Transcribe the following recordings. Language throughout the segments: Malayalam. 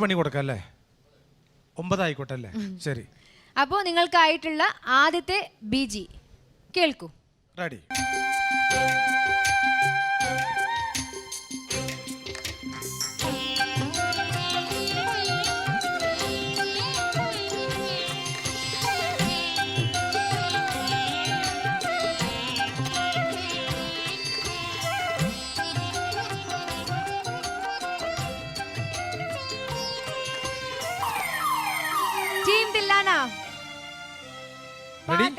പണി കൊടുക്കാം അല്ലേ ഒമ്പതായിക്കോട്ടെ അല്ലേ ശരി. അപ്പോൾ നിങ്ങൾക്കായിട്ടുള്ള ആദ്യത്തെ ബി ജി. കേൾക്കൂ. റെഡി.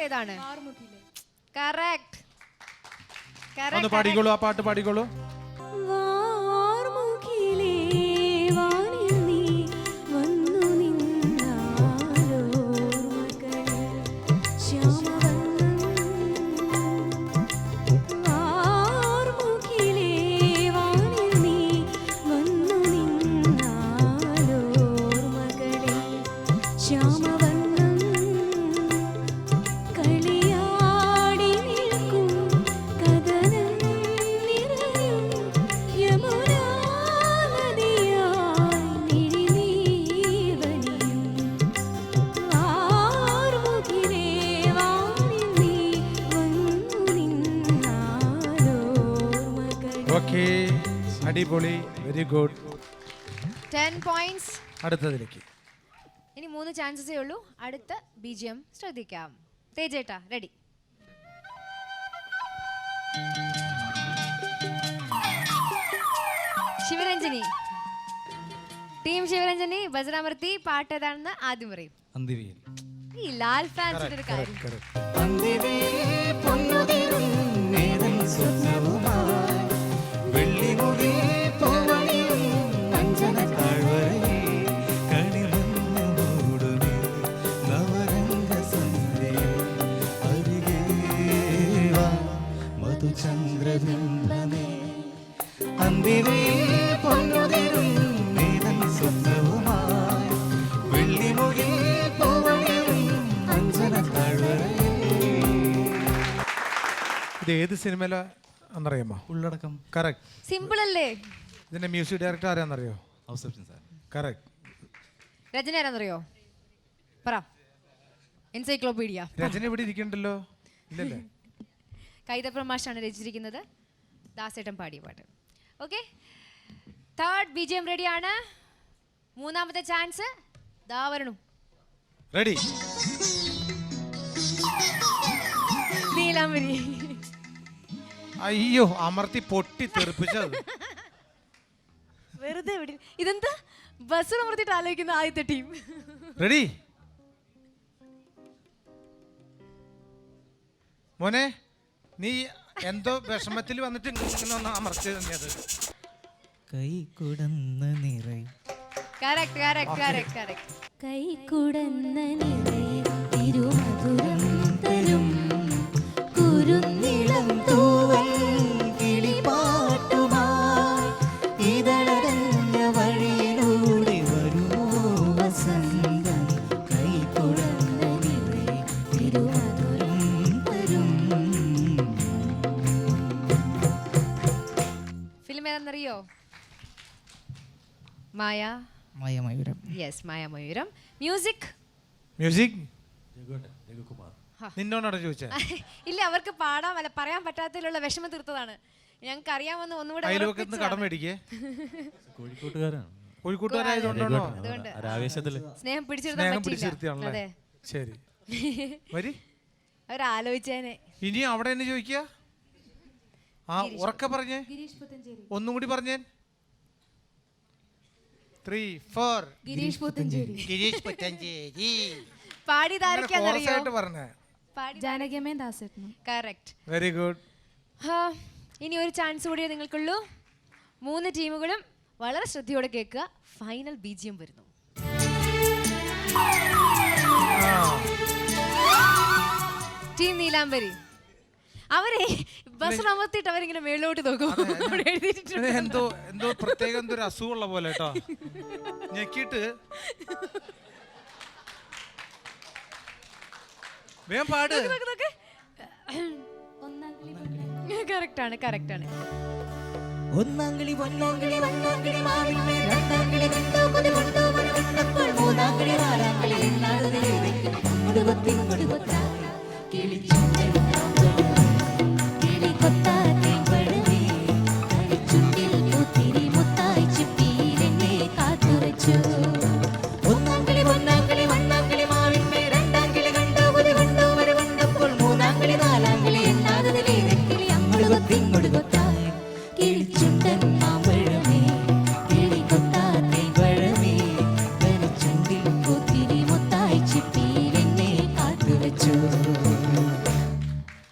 ഏതാണ്? കറക്റ്റ് ഒന്ന് പാടിക്കോളൂ ആ പാട്ട് പാടിക്കോളൂ. അടിപൊളി. വെരി ഗുഡ് ടെൻ പോയിന്റ്സ് അടുത്തതിലേക്ക്. ഇനി മൂന്ന് ചാൻസസേ ഉള്ളൂ. അടുത്ത ബി ജി എം ശ്രദ്ധിക്കാം. തേജേട്ടാ റെഡി ശിവരഞ്ജനി. ടീം ശിവരഞ്ജനി ബജറാമർത്തി പാട്ട് ഏതാണെന്ന് ആദ്യം പറയും. അന്തിവയിൽ ഈ ലാൽ ഫാൻസിന്റെ ഒരു കാര്യം. ഏത് സിനിമയിലാണെന്നറിയാമോ ഉള്ളടക്കം. കറക്റ്റ് സിമ്പിൾ അല്ലേ? ഇതിന്റെ മ്യൂസിക് ഡയറക്ടർ ആരാന്നറിയോ? ഔസഫ്ജൻ സാർ. കറക്റ്റ് രചന ആരാന്നറിയോ? പറ. എൻസൈക്ലോപീഡിയ രചന ഇവിടെ ഇരിക്കണ്ടല്ലോ? ഇല്ലല്ലേ? കൈതപ്രമാഷാണ് രചിച്ചിരിക്കുന്നത്. ദാസേട്ടൻ പാടിയ പാട്ട്. Okay third B G M റെഡിയാണ് മൂന്നാമത്തെ ചാൻസ് ദാവരണു റെഡി നീലാംബരി. അയ്യോ അമർത്തി പൊട്ടി തെറിപ്പിച്ചത്. വെറുതെ വിടി ഇതെന്താ? ബസ് അമർത്തിട്ട് ആലോചിക്കുന്ന ആദ്യത്തെ ടീം റെഡി മോനെ നീ എന്തോ വിഷമത്തിൽ വന്നിട്ട് ഇങ്ങനെ ഒന്ന് അമർത്തി തന്നെയത് കൈ കുടന്ന നിറയും. കറക്റ്റ് കറക്റ്റ് കറക്റ്റ് കറക്റ്റ് കൈക്കുടന്ന നിറയെ തിരുമധുരം മായ മയമയൂരം യെസ് മായ മയൂരം മ്യൂസിക് മ്യൂസിക് നിന്നോടാണ് ചോദിച്ചത് ഇല്ല അവർക്ക് പാടാൻ അല്ല പറയാൻ പറ്റാത്തതിലുള്ള വിഷമം തീർത്തതാണ്. ഞങ്ങൾക്ക് അറിയാമെന്ന് ഒന്നുകൂടെ കടം മേടിക്കേ കോഴിക്കോട്ടുകാരാണ്. കോഴിക്കോട്ടുകാരായതുകൊണ്ടാണോ അതുകൊണ്ട്. സ്നേഹം പിടിച്ചെടുക്കാൻ പറ്റില്ല പിടിച്ചിരുത്തിയാണല്ലേ? ശരി. വരി. അവരാലോചിച്ചേനെ. ഇനി അവിടെ എന്നെ ചോദിക്കുക? ആ ഉറക്കെ പറഞ്ഞേ? ഒന്നും കൂടി പറഞ്ഞേ ത്രീ ഫോർ ഗിരീഷ് പുത്തഞ്ചേരി. ഗിരീഷ് പുത്തഞ്ചേരി. പാടി chorus താരക്കാന്നറിയോ ആയിട്ട് പറഞ്ഞേ. ജാനകിയമ്മയും ദാസേട്ടനും. കറക്റ്റ് വെരി ഗുഡ് ഇനി ഒരു ചാൻസ് കൂടിയേ നിങ്ങൾക്കുള്ളൂ. മൂന്ന് ടീമുകളും വളരെ ശ്രദ്ധയോടെ കേൾക്കുക. ഫൈനൽ ബി ജി എം വരുന്നു. ടീം നീലാംബരി. അവരെ ബസ് അമർത്തിയിട്ട് അവരിങ്ങനെ മേളിലോട്ട് നോക്കും. അവിടെ എഴുതിയിട്ടുണ്ട്. എന്തോ എന്തോ പ്രത്യേക എന്തോ ഒരു അസുഖമുള്ള പോലെ കേട്ടോ. ഞെക്കിയിട്ട്. വേഗം പാട്. നോക്ക്, നോക്ക്. correct ആണ് കറക്റ്റ് ആണ് ഒന്നാം കിളി ഒന്നാം കിളി ഒന്നാം കിളി മാവിന്മേൽ രണ്ടാം കിളി കണ്ടോ കൊതി കൊണ്ടോ വന്നപ്പോൾ മൂന്നാം കിളി നാലാം കിളി എണ്ണാതെ അങ്ങോട്ട് കൊത്തി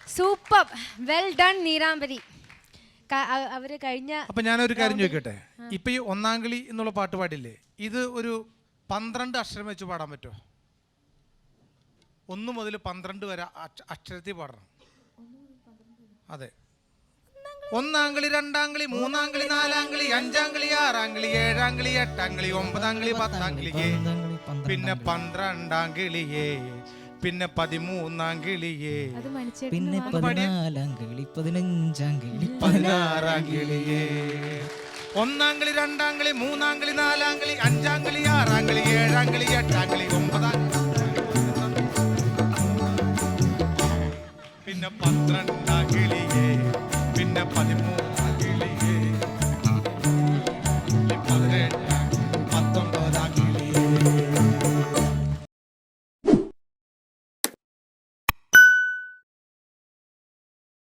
സൂപ്പർ. വെൽ ഡൺ നീരാമ്പരി അവർ കഴിഞ്ഞ അപ്പൊ ഞാനൊരു കാര്യം ചോദിക്കട്ടെ? ഇപ്പൊ ഈ ഒന്നാം കിളി എന്നുള്ള പാട്ട് പാടില്ലേ? ഇത് ഒരു പന്ത്രണ്ട് അക്ഷരം വെച്ച് പാടാൻ പറ്റുമോ? ഒന്ന് മുതൽ പന്ത്രണ്ട് വരെ അക്ഷ- അക്ഷരത്തിൽ പാടണം. അതെ. ഒന്നാം കളി രണ്ടാം കളി മൂന്നാം കളി നാലാം കളി അഞ്ചാം കളി ആറാം കളി ഏഴാം കളി എട്ടാം കളി ഒമ്പതാം കളി പത്താം കിളിയേ പിന്നെ പന്ത്രണ്ടാം കിളിയേ പിന്നെ പതിമൂന്നാം കിളിയേ പിന്നെ പതിനാലാം കളി പതിനഞ്ചാം കിളി പതിനാറാം കിളിയേ ഒന്നാം കളി രണ്ടാം കളി മൂന്നാം കളി നാലാം കളി അഞ്ചാം കളി ആറാം കളി ഏഴാം കളി എട്ടാം കളി ഒമ്പതാം